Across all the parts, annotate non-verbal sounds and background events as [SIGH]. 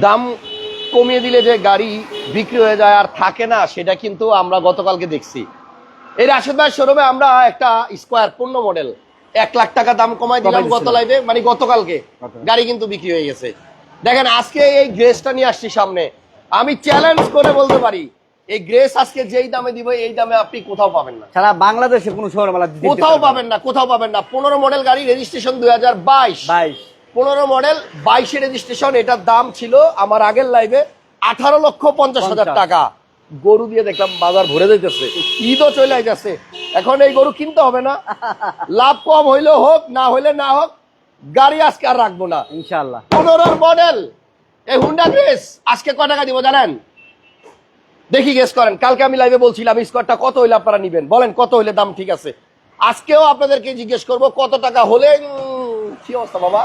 দাম কমিয়ে দিলে যে গাড়ি বিক্রি হয়ে যায় আর থাকে না সেটা কিন্তু আমরা গতকালকে দেখছি। এই রাশেদ ভাই শোরুমে আমরা একটা স্কোয়ার পূর্ণ মডেল এক লাখ টাকা দাম কমাই দিলাম গত। লাইভে মানে গতকালকে গাড়ি কিন্তু বিক্রি হয়ে গেছে। দেখেন আজকে এই গ্রেসটা নিয়ে আসছি সামনে। আমি চ্যালেঞ্জ করে বলতে পারি এই গ্রেস আজকে যেই দামে দিব এই দামে আপনি কোথাও পাবেন না। সারা বাংলাদেশে কোনো শহর কোথাও পাবেন না কোথাও পাবেন না। পনেরো মডেল গাড়ি রেজিস্ট্রেশন দুই হাজার বাইশ। বাইশ। পনেরো মডেল বাইশে রেজিস্ট্রেশন এটার দাম ছিল আমার আগের লাইভে আঠারো লক্ষ পঞ্চাশ হাজার টাকা। গরু দিয়ে দেখলাম বাজার ভরে যাইতেছে। ঈদও চলে যাচ্ছে এখন এই গরু কিনতে হবে না। [LAUGHS] লাভ কম হইলেও হোক না হইলে না হোক গাড়ি আজকে আর রাখব না। ইনশাআল্লাহ। পনেরোর মডেল এই হুন্ডা গ্রেস আজকে ক টাকা দিব জানেন? দেখি গেস করেন। কালকে আমি লাইভে বলছিলাম স্কোয়ারটা কত হইলে আপনারা নিবেন? বলেন কত হইলে দাম ঠিক আছে? আজকেও আপনাদেরকে জিজ্ঞেস করব কত টাকা হলে কি অবস্থা বাবা?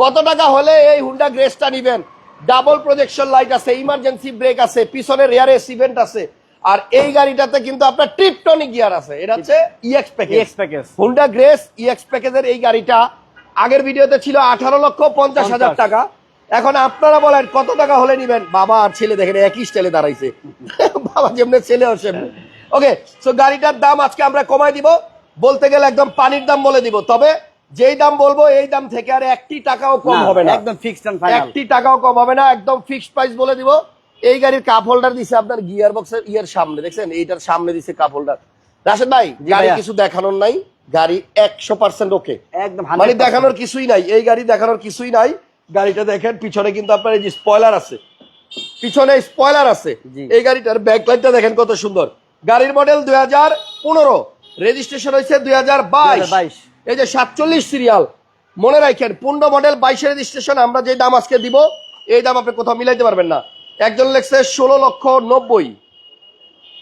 কত টাকা হলে এই হুন্ডা গ্রেসটা নিবেন? ডাবল প্রজেকশন লাইট আছে ইমার্জেন্সি ব্রেক আছে পিছনে রেয়ার সিভেন্ট আছে। আর এই গাড়িটাতে কিন্তু আপনার ট্রিপটনিক গিয়ার আছে। এটা হচ্ছে EX package package। Honda Grace EX প্যাকেজের এই গাড়িটা আগের ভিডিওতে ছিল আঠারো লক্ষ পঞ্চাশ হাজার টাকা। এখন আপনারা বলেন কত টাকা হলে নিবেন? বাবা আর ছেলে দেখেন একই স্টাইলে দাঁড়াইছে। বাবা যেমনি ছেলে ও সেমনি। ওকে সো গাড়িটার দাম আজকে আমরা কমাই দিব। বলতে গেলে একদম পানির দাম বলে দিব। তবে যেই দাম বলব এই দাম থেকে আর একটি টাকাও কম হবে না। একদম ফিক্সড এন্ড ফাইনাল একটি টাকাও কম হবে না একদম ফিক্সড প্রাইস বলে দিব। এই গাড়ির কাপ হোল্ডার দিছে আপনার গিয়ার বক্সের ইয়ের সামনে দেখছেন? এইটার সামনে দিছে কাপ হোল্ডার রাশেদ ভাই গাড়ি কিছু দেখানোর নাই গাড়ি একশো পার্সেন্ট ওকে একদম মানে দেখানোর কিছুই নাই এই গাড়ি দেখানোর কিছুই নাই। গাড়িটা দেখেন পিছনে কিন্তু আপনার এই যে স্পয়লার আছে। পিছনে স্পয়লার আছে। এই গাড়িটার ব্যাক ব্যাকলাইটটা দেখেন কত সুন্দর। গাড়ির মডেল দুই হাজার পনেরো রেজিস্ট্রেশন হয়েছে দুই হাজার বাইশ। 2022 এই যে সাতচল্লিশ সিরিয়াল মনে রাখেন পূর্ণ মডেল বাইশে রেজিস্ট্রেশন আমরা যে দাম আজকে দিব এই দাম আপনি কোথাও মিলাইতে পারবেন না। একজন লেখছে ষোলো লক্ষ নব্বই।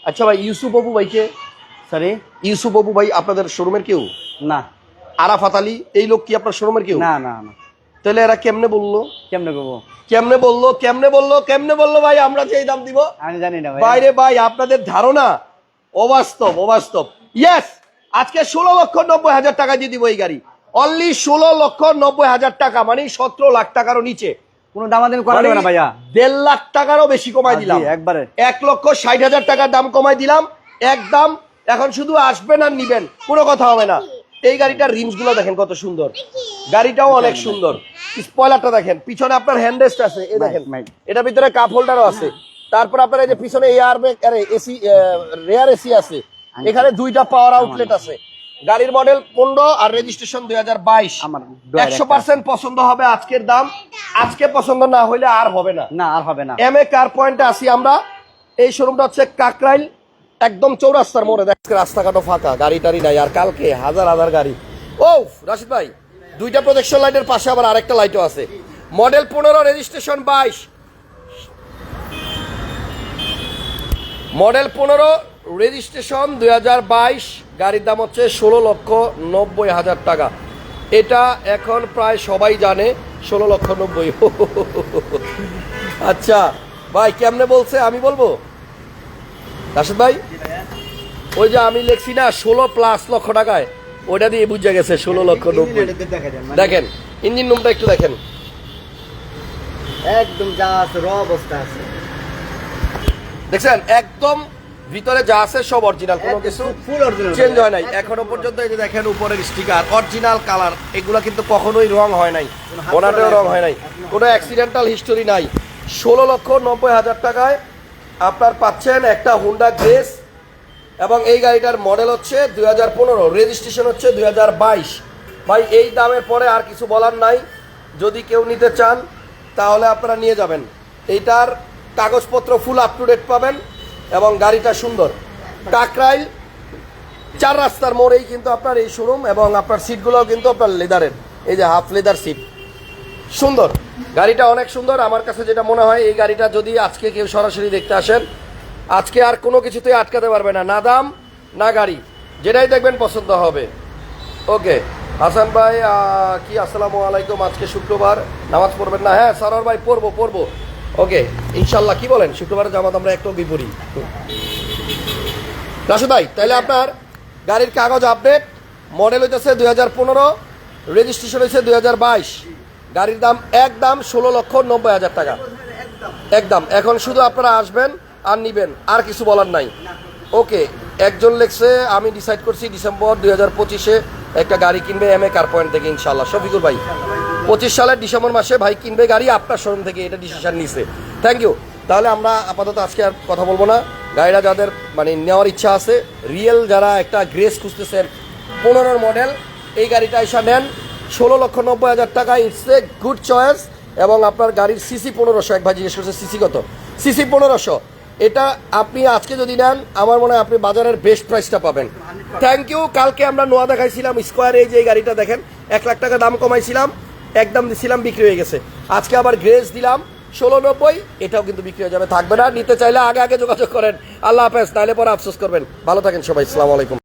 আচ্ছা ভাই ইউসুফ বাবু ভাইকে সরি ইউসুফ বাবু ভাই আপনাদের শোরুমের কেউ? না। আরাফাত আলী এই লোক কি আপনার শোরুমের কেউ? না না না। তাহলে এরা কেমনে বলল? কেমনে করব কেমনে বলল কেমনে বলল কেমনে বলল ভাই আমরা যে এই দাম দিব? আমি জানি না ভাই। বাইরে ভাই আপনাদের ধারণা অবাস্তব অবাস্তব। ইয়েস আজকে ষোলো লক্ষ নব্বই হাজার টাকা দিয়ে দিব এই গাড়ি। অনলি ষোলো লক্ষ নব্বই হাজার টাকা মানে সতেরো লাখ টাকারও নিচে। কোনো দামাদামি করা যাবে না মানে ভাইয়া। দেড় লাখ টাকারও বেশি কমাই দিলাম। একবারে। এক লক্ষ ষাট হাজার টাকার দাম কমাই দিলাম। এক দাম এখন শুধু আসবেন আর নিবেন কোনো কথা হবে না। এই গাড়িটার রিমসগুলো দেখেন কত সুন্দর। গাড়িটাও অনেক সুন্দর। স্পয়লারটা দেখেন পিছনে আপনার হ্যান্ডরেস্ট আছে এই দেখেন। এটার ভিতরে কাপ হোল্ডারও আছে। তারপর আপনার এই যে পিছনে এয়ার ব্যাগ আরে এসি রেয়ার এসি আছে। এখানে দুইটা পাওয়ার আউটলেট আছে। গাড়ির মডেল পনেরো আর রেজিস্ট্রেশন দুই হাজার বাইশ। একশো পার্সেন্ট পছন্দ হবে আজকের দাম। আজকে পছন্দ না হইলে আর হবে না। না আর হবে না। এম এ কার পয়েন্টে আসি আমরা। এই শোরুমটা হচ্ছে কাকরাইল একদম চৌরাস্তার মোড়ে। দেখ রাস্তাঘাটও ফাঁকা গাড়ি টাড়ি নাই। আর কালকে হাজার হাজার গাড়ি। ও রাশিদ ভাই দুইটা প্রজেকশন লাইটের পাশে আবার আরেকটা লাইটও আছে। মডেল পনেরো রেজিস্ট্রেশন বাইশ। মডেল পনেরো রেজিস্ট্রেশন দুই হাজার বাইশ গাড়ির দাম হচ্ছে ষোলো লক্ষ নব্বই হাজার টাকা। এটা এখন প্রায় সবাই জানে ষোলো লক্ষ নব্বই। আচ্ছা ভাই কেমনে বলছে? আমি বলব? রাশেদ ভাই? ওই যে আমি লিখছি না ষোলো প্লাস লক্ষ টাকায়। ওইটা দিয়ে বুঝে গেছে ষোলো লক্ষ নব্বই। দেখেন ইঞ্জিন রুমটা একটু দেখেন। একদম যা আছে র অবস্থা আছে। দেখছেন একদম ভিতরে যা আছে সব অরিজিনাল কোনো কিছু ফুল অরিজিনাল চেঞ্জ হয় নাই। এখনও পর্যন্ত এই যে দেখেন উপরের স্টিকার অরিজিনাল কালার এগুলা কিন্তু কখনোই রং হয় নাই। ওনাতেও রং হয় নাই। কোনো অ্যাক্সিডেন্টাল হিস্টোরি নাই। ষোলো লক্ষ নব্বই হাজার টাকায় আপনার পাচ্ছেন একটা হুন্ডা গ্রেস এবং এই গাড়িটার মডেল হচ্ছে দুই হাজার পনেরো রেজিস্ট্রেশন হচ্ছে দুই হাজার বাইশ। ভাই এই দামের পরে আর কিছু বলার নাই। যদি কেউ নিতে চান তাহলে আপনারা নিয়ে যাবেন। এইটার কাগজপত্র ফুল আপ টু ডেট পাবেন। এবং গাড়িটা সুন্দর। কাকরাইল, চার রাস্তার মোড়েই কিন্তু আপনার এই শোরুম এবং আপনার সিটগুলোও কিন্তু আপনার লেদারের এই যে হাফ লেদার সিট সুন্দর। গাড়িটা অনেক সুন্দর। আমার কাছে যেটা মনে হয়, এই গাড়িটা যদি আজকে কেউ সরাসরি দেখতে আসেন, আজকে আর কোনো কিছুতেই আটকাতে পারবে না। না দাম, না গাড়ি। যেটাই দেখবেন, পছন্দ হবে। ওকে। হাসান ভাই কি, আসসালামু আলাইকুম। আজকে শুক্রবার। নামাজ পড়বেন না। হ্যাঁ সরর ভাই, পড়ব পড়ব। ওকে, ইনশাল্লাহ, কি বলেন? শুক্রবারে জামাত আমরা একটু বিপরীত। রাশু ভাই, তাহলে আপনার গাড়ির কাগজ আপডেট, মডেল হইতেছে দুই হাজার পনেরো, রেজিস্ট্রেশন হয়েছে দুই হাজার বাইশ। গাড়ির দাম একদম ষোলো লক্ষ নব্বই হাজার টাকা। একদম, এখন শুধু আপনারা আসবেন আর নিবেন, আর কিছু বলার নাই। ওকে, একজন লেখছে, আমি ডিসাইড করছি ডিসেম্বর দুই হাজার পঁচিশে একটা গাড়ি কিনবে এম এ কার পয়েন্ট থেকে, ইনশাল্লাহ। শফিকুল ভাই। পঁচিশ সালের ডিসেম্বর মাসে ভাই কিনবে গাড়ি, আপনার শোরুম থেকে এটা ডিসিশন নিছে। থ্যাংক ইউ তাহলে আমরা আপাতত আজকে আর কথা বলব না। গাড়িটা যাদের মানে নেওয়ার ইচ্ছা আছে রিয়েল যারা একটা গ্রেস খুঁজতেছেন পনেরোর মডেল এই গাড়িটা এসা নেন। ষোলো লক্ষ নব্বই হাজার টাকা ইটস এ গুড চয়েস এবং আপনার গাড়ির সিসি পনেরোশো, এক ভাই জিজ্ঞেস করছে সিসি কত? সিসি পনেরোশো। এটা আপনি আজকে যদি নেন, আমার মনে হয় আপনি বাজারের বেস্ট প্রাইসটা পাবেন। থ্যাংক ইউ কালকে আমরা নোয়া দেখাইছিলাম স্কোয়ারে যে গাড়িটা দেখেন, এক লাখ টাকা দাম কমাইছিলাম। একদম দিছিলাম বিক্রি হয়ে গেছে। আজকে আবার গ্রেস দিলাম ষোলো নব্বই এটাও কিন্তু বিক্রি হয়ে যাবে, থাকবে না, নিতে চাইলে আগে আগে যোগাযোগ করেন। আল্লাহ হাফেজ, তাহলে পরে আফসোস করবেন। ভালো থাকেন সবাই আসসালামু আলাইকুম।